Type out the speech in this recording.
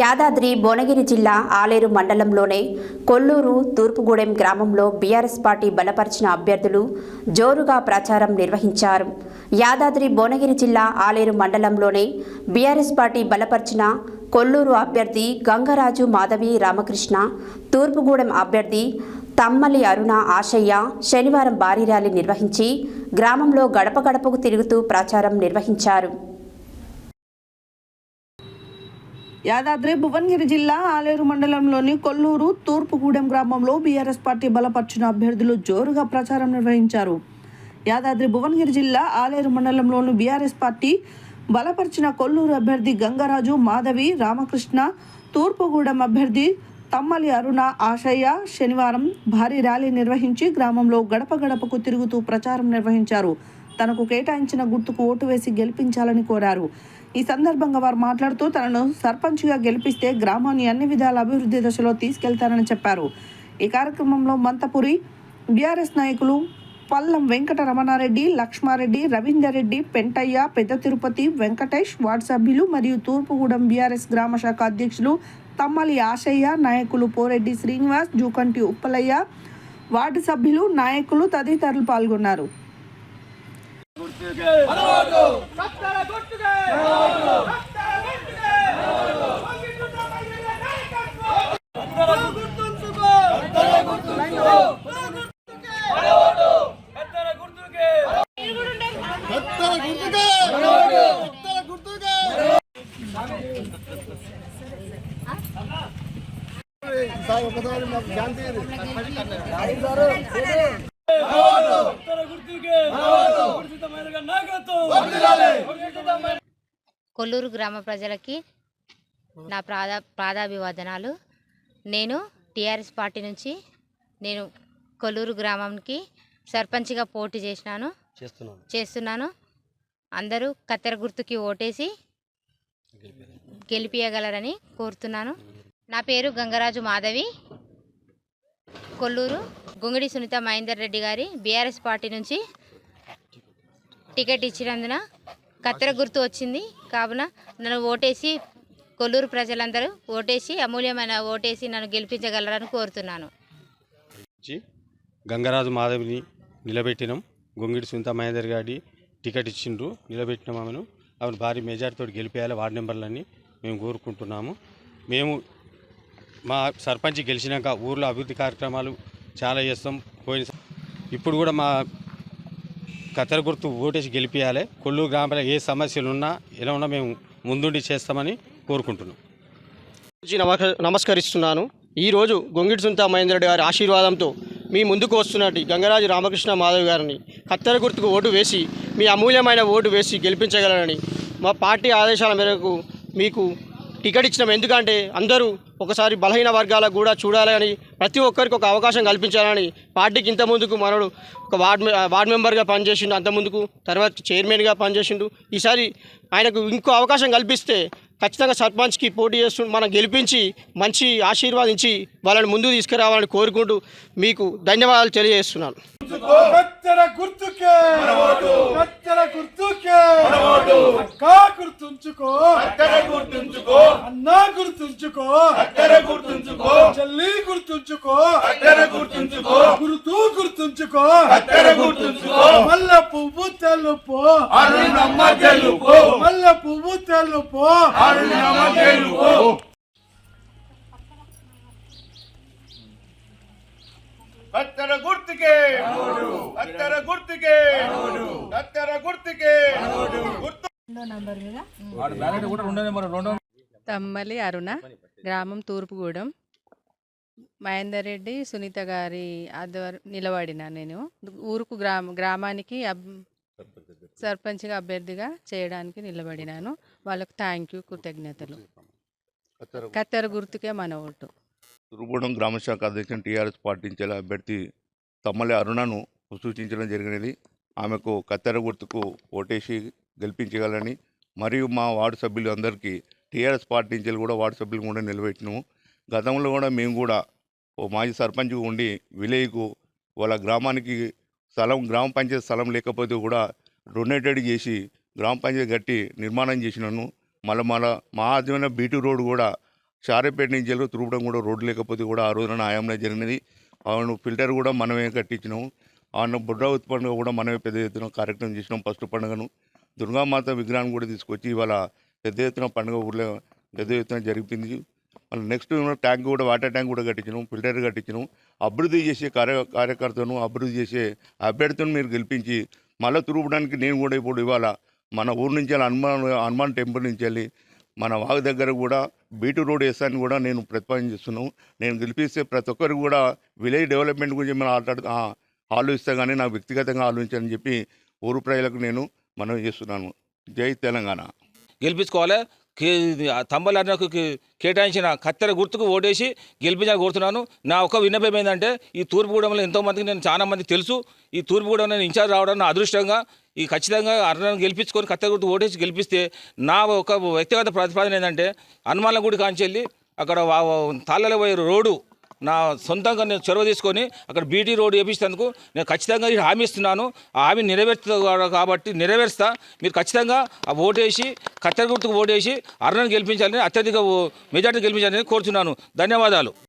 యాదాద్రి భువనగిరి జిల్లా ఆలేరు మండలంలోనే కొల్లూరు తూర్పుగూడెం గ్రామంలో బీఆర్ఎస్ పార్టీ బలపరిచిన అభ్యర్థులు జోరుగా ప్రచారం నిర్వహించారు. యాదాద్రి భువనగిరి జిల్లా ఆలేరు మండలంలోనే బీఆర్ఎస్ పార్టీ బలపరిచిన కొల్లూరు అభ్యర్థి గంగరాజు మాధవి రామకృష్ణ తూర్పుగూడెం అభ్యర్థి తమ్మలి అరుణ ఆశయ్య శనివారం భారీ ర్యాలీ నిర్వహించి గ్రామంలో గడప గడపకు తిరుగుతూ ప్రచారం నిర్వహించారు. యాదాద్రి భువనగిరి జిల్లా ఆలేరు మండలంలోని కొల్లూరు తూర్పుగూడెం గ్రామంలో బీఆర్ఎస్ పార్టీ బలపర్చిన అభ్యర్థులు జోరుగా ప్రచారం నిర్వహించారు. యాదాద్రి భువనగిరి జిల్లా ఆలేరు మండలంలోని బీఆర్ఎస్ పార్టీ బలపరిచిన కొల్లూరు అభ్యర్థి గంగరాజు మాధవి రామకృష్ణ తూర్పుగూడెం అభ్యర్థి తమ్మలి అరుణ ఆశయ్య శనివారం భారీ ర్యాలీ నిర్వహించి గ్రామంలో గడప గడపకు తిరుగుతూ ప్రచారం నిర్వహించారు. తనకు కేటాయించిన గుర్తుకు ఓటు వేసి గెలిపించాలని కోరారు. ఈ సందర్భంగా వారు మాట్లాడుతూ తనను సర్పంచ్గా గెలిపిస్తే గ్రామాన్ని అన్ని విధాల అభివృద్ధి దశలో తీసుకెళ్తారని చెప్పారు. ఈ కార్యక్రమంలో మంతపురి బీఆర్ఎస్ నాయకులు పల్లం వెంకట రమణారెడ్డి లక్ష్మారెడ్డి రవీందర్ రెడ్డి పెంటయ్య పెద్ద తిరుపతి వెంకటేష్ వార్డు సభ్యులు మరియు తూర్పుగూడెం బీఆర్ఎస్ గ్రామ శాఖ అధ్యక్షులు తమ్మలి ఆశయ్య నాయకులు పోరెడ్డి శ్రీనివాస్ జూకంటి ఉప్పలయ్య వార్డు సభ్యులు నాయకులు తదితరులు పాల్గొన్నారు. గుర్తుకే! మహిళల నాయకత్వం! గుర్తుంచుకో! గుర్తుంచుకో! సార్ ఒకసారి మాకు శాంతి కొల్లూరు గ్రామ ప్రజలకి నా ప్రాధా ప్రాధాభివాదనాలు. నేను టీఆర్ఎస్ పార్టీ నుంచి నేను కొల్లూరు గ్రామంకి సర్పంచ్గా పోటీ చేసినాను. చేస్తున్నాను. అందరూ కత్తెర గుర్తుకి ఓటేసి గెలిపియగలరని కోరుతున్నాను. నా పేరు గంగరాజు మాధవి. కొల్లూరు గుంగిడి సునీత మహేందర్ రెడ్డి గారి బీఆర్ఎస్ పార్టీ నుంచి టికెట్ ఇచ్చినందున కత్తెర గుర్తు వచ్చింది. కావున నన్ను ఓటేసి కొల్లూరు ప్రజలందరూ ఓటేసి అమూల్యమైన ఓటేసి నన్ను గెలిపించగలరని కోరుతున్నాను. గంగరాజు మాధవిని నిలబెట్టినాం. గొంగిడి సునీత మహేందర్ గారి టికెట్ ఇచ్చిండ్రు నిలబెట్టినాం ఆమెను. ఆమెను భారీ మెజార్టీతో గెలిపేయాలి వార్డు నెంబర్లన్నీ మేము కోరుకుంటున్నాము. మేము మా సర్పంచ్ గెలిచినాక ఊర్లో అభివృద్ధి కార్యక్రమాలు చాలా చేస్తాం. పోయిన ఇప్పుడు కూడా మా కత్తెర గుర్తు ఓటేసి గెలిపించాలి కొల్లూరు గ్రామంలో ఏ సమస్యలు ఉన్నా ఎలా ఉన్నా మేము ముందుండి చేస్తామని కోరుకుంటున్నాం. నమస్కరిస్తున్నాను. ఈరోజు గొంగిడి సుంతా మహేంద్రుడి గారి ఆశీర్వాదంతో మీ ముందుకు వస్తున్నట్టు గంగరాజు రామకృష్ణ మాధవ్ గారిని కత్తెర గుర్తుకు ఓటు వేసి మీ అమూల్యమైన ఓటు వేసి గెలిపించగలరని మా పార్టీ ఆదేశాల మేరకు మీకు టికెట్ ఇచ్చినాం. ఎందుకంటే అందరూ ఒకసారి బలహీన వర్గాలకు కూడా చూడాలని ప్రతి ఒక్కరికి ఒక అవకాశం కల్పించాలని పార్టీకి ఇంత ముందుకు మనడు ఒక వార్డ్ వార్డ్ మెంబర్గా పనిచేసిండు అంత ముందుకు తర్వాత చైర్మన్గా పనిచేసిండు. ఈసారి ఆయనకు ఇంకో అవకాశం కల్పిస్తే ఖచ్చితంగా సర్పంచ్కి పోటీ చేస్తూ మనం గెలిపించి మంచి ఆశీర్వాదించి వాళ్ళని ముందుకు తీసుకురావాలని కోరుకుంటూ మీకు ధన్యవాదాలు తెలియజేస్తున్నాను. గుర్తుంచుకో! గుర్తుంచుకో! అన్నా గుర్తుంచుకో. కత్తెర గుర్తుంచుకో. చెల్లి గుర్తుంచుకో. కత్తెర గుర్తుంచుకో. గుర్తు గుర్తుంచుకో. కత్తెర గుర్తుంచుకో. మల్ల పువ్వు తెలుపు. అరుణమ్మ తెలుపు. మల్ల పువ్వు తెలుపు. అరుణమ్మ తెలుపు. కత్తెర గుర్తుకే. కత్తెర గుర్తుకే. కత్తెర గుర్తుకే. గుర్తు తమ్మలి అరుణ గ్రామం తూర్పుగూడెం. మహేందర్ రెడ్డి సునీత గారి ఆధ్వర్యం నిలబడిన నేను. ఊరుకు గ్రామ గ్రామానికి అబ్ సర్పంచ్గా అభ్యర్థిగా చేయడానికి నిలబడినాను. వాళ్ళకు థ్యాంక్ యూ కృతజ్ఞతలు. కత్తెర గుర్తుకే మన ఓటు. తురుగూడెం గ్రామశాఖ అధ్యక్షుని టీఆర్ఎస్ పార్టీ అభ్యర్థి తమ్మలి అరుణను సూచించడం జరిగినది. ఆమెకు కత్తెర గుర్తుకు ఓటేసి గెలిపించగలని మరియు మా వార్డు సభ్యులు అందరికీ టీఆర్ఎస్ పార్టీ నుంచి కూడా వార్డు సభ్యులు కూడా నిలబెట్టినాము. గతంలో కూడా మేము కూడా ఓ మాజీ సర్పంచ్ ఉండి విలేజ్కు వాళ్ళ గ్రామానికి స్థలం గ్రామ పంచాయతీ స్థలం లేకపోతే కూడా డొనేటెడ్ చేసి గ్రామ పంచాయతీ కట్టి నిర్మాణం చేసినాను. మళ్ళీ మళ్ళా మా ఆద్యమైన బీటీ రోడ్ కూడా షారేపేట నుంచి తురుపడం కూడా రోడ్డు లేకపోతే కూడా ఆ రోజున ఆయంలో జరిగినది. అవును ఫిల్టర్ కూడా మనమే కట్టించినాము. అవును బుడ్ర పండుగ కూడా మనమే పెద్ద ఎత్తున కార్యక్రమం చేసినాం ఫస్ట్ పండుగను. దుర్గామాత విగ్రహాన్ని కూడా తీసుకొచ్చి ఇవాళ పెద్ద ఎత్తున పండుగ ఊర్లో పెద్ద ఎత్తున జరిపింది. మళ్ళీ నెక్స్ట్ ట్యాంక్ కూడా వాటర్ ట్యాంక్ కూడా కట్టించినాం ఫిల్టర్ కట్టించినాం. అభివృద్ధి చేసే కార్య కార్యకర్తను అభివృద్ధి చేసే అభ్యర్థులను మీరు గెలిపించి మళ్ళీ తురుపడానికి నేను కూడా ఇప్పుడు ఇవాళ మన ఊరు నుంచి వెళ్ళి హనుమాన్ హనుమాన్ టెంపుల్ నుంచి వెళ్ళి మన వాగు దగ్గర కూడా బీటు రోడ్ వేస్తాను కూడా నేను ప్రతిపాదన చేస్తున్నాను నేను గెలిపిస్తే ప్రతి ఒక్కరు కూడా విలేజ్ డెవలప్మెంట్ గురించి మనం ఆటాడు ఆలోచిస్తే కానీ నాకు వ్యక్తిగతంగా ఆలోచించాలని చెప్పి ఊరు ప్రజలకు నేను మనం చేస్తున్నాను. జై తెలంగాణ. గెలిపించుకోవాలి? కే తంబలన్నకు కేటాయించిన కత్తెర గుర్తుకు ఓటేసి గెలిపించాలని కోరుతున్నాను. నా ఒక విన్నపం ఏంటంటే ఈ తూర్పుగూడెంలో ఎంతోమందికి నేను చాలా మంది తెలుసు. ఈ తూర్పుగూడెం నేను ఇన్ఛార్జ్ రావడం నా అదృష్టంగా ఈ ఖచ్చితంగా అర్ణను గెలిపించుకొని కత్తెర గుర్తు ఓటేసి గెలిపిస్తే నా ఒక వ్యక్తిగత ప్రతిపాదన ఏంటంటే హనుమాన్ల గుడి కాంచెల్లి అక్కడ వా- తాళ్ళలో పోయే రోడ్డు నా సొంతంగా నేను చొరవ తీసుకొని అక్కడ బీటీ రోడ్ వేపించేందుకు నేను ఖచ్చితంగా ఈ హామీ ఇస్తున్నాను. ఆ హామీ నెరవేరుతా కాబట్టి నెరవేరుస్తా. మీరు ఖచ్చితంగా ఆ ఓటేసి కత్తెర గుర్తుకు ఓటేసి అర్ణను గెలిపించాలని అత్యధిక మెజార్టీ గెలిపించాలని కోరుతున్నాను ధన్యవాదాలు.